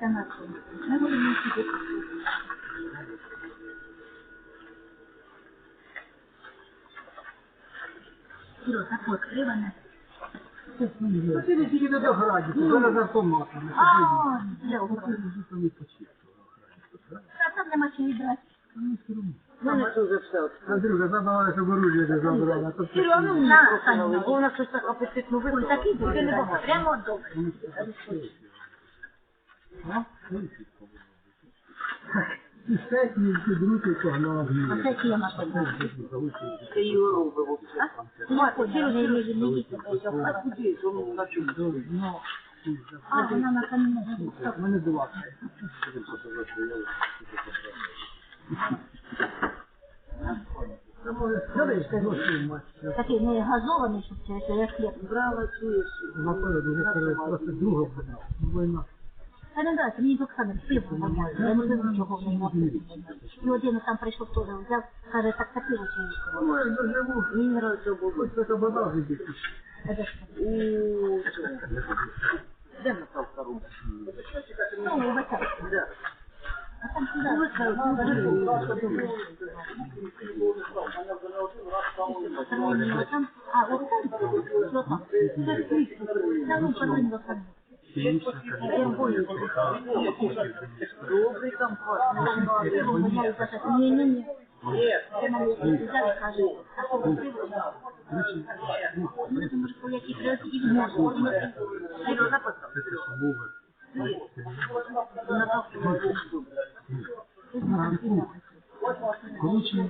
Це на. Ми будемо сюди. Кіро, так от, криване. Ти не тільки до градів, зараз автоматом. А, для охорони. Там нема чого відрати. Мене це вже все. Андрюха, забагато, щоб оружие не забрали. а то ти- Кирило, ну На, Саня. вона щось так апетитно Ой, такий буде небагато. Прямо добре. І степні, і друзі погнали. А це тема така. Ти її робив. Ну, от, Кіро, не що А куди ж на чому? Ну, А, вона на камінь. Так, мене мать. Такий не газований, щоб це це як хліб. брала чуєш. Наперед уже просто друга буде. Війна. Та не нравиться, мені Оксана пиво нормально. Я не знаю, чого в неї. І один там прийшов теж, взяв, каже, так це пиво чи Ну, я доживу. Мені нравиться було. Хоч це вода вибіг. Ууу, Де Наталка робить? Ну, оця. Де? А там сюди. Там, а, от там, що там? Це світ. Та ну, подивись, Оксана. Добрий там пахне. Ні, ні, ні. Це мене взяв і каже, а що ви пиво? Ну, тому що які красиві, і можна. Кирило, написав. Короче, не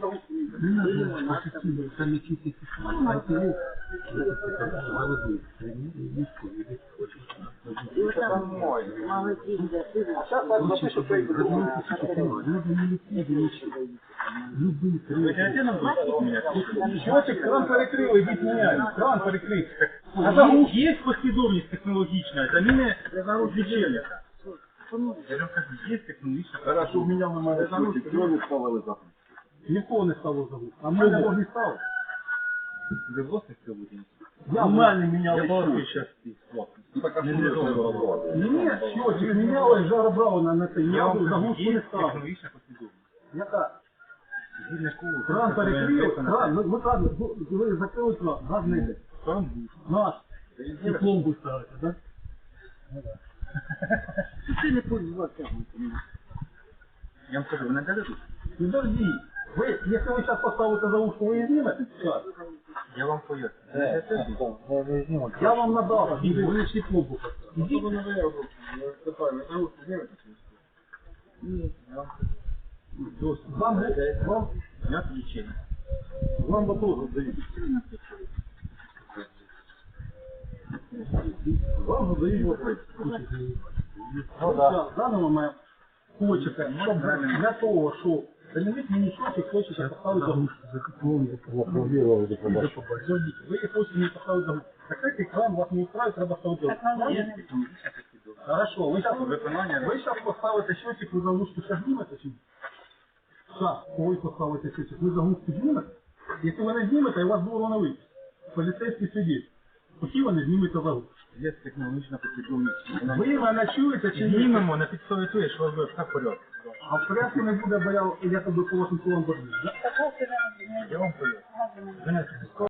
Кран перекрили, від мене. Кран перекрив. Є послідовність технологічна, заміни лічильника. Я вам кажу, є технологічна. Хорошо, у меня на мене завод, не ставили завод. Нікого не стало зовут. А ми не стало. 90-х все будет. Я Нормально менял еще. сейчас Так, а что это было? Нет, що, жара брала на НТ. Я вам загнув не став. технологічна послідовність. Яка? Згідно школи. Кран перекрив, кран, ми, ми ну, ну, кран, ну, ви закрили кран, газ не йде. Кран був. Наш. І пломбу ставите, так? Ти не пользуватися. Я вам скажу, ви не? Не дожди. Ви, якщо ви зараз поставите заушку, ви її знімете? Я вам поясню. Ви не дадуть? Я вам надав, і ви ще пломбу поставите. Ні, я вам кажу. Досить. Вам, вам, Я лічильник. вам батон дають. Вам задають вот Ну да. В даний момент хочете, щоб для того, замінити мені щочик, хочете поставити заглушку. Зайдіть. Ви хочете мені поставити заглушку. Так як екран вас не устраивает, треба ставити технологічна послідовність. Хорошо, ви зараз Виконання ви зараз поставите щочик, ви заглушку ще знімете чи ні? Коли поставите щочик, ви заглушку знімете? Якщо ви не знімете, у вас було на випуск. Поліцейський сидить. Поки не знімете заглушку. Є технологічна послідовність. Ви мене чуєте чи ні? Знімемо на підставі того, що вас в порядку. А в порядку не буде, бо я якоби по вашим словам борги. Я вам поясню.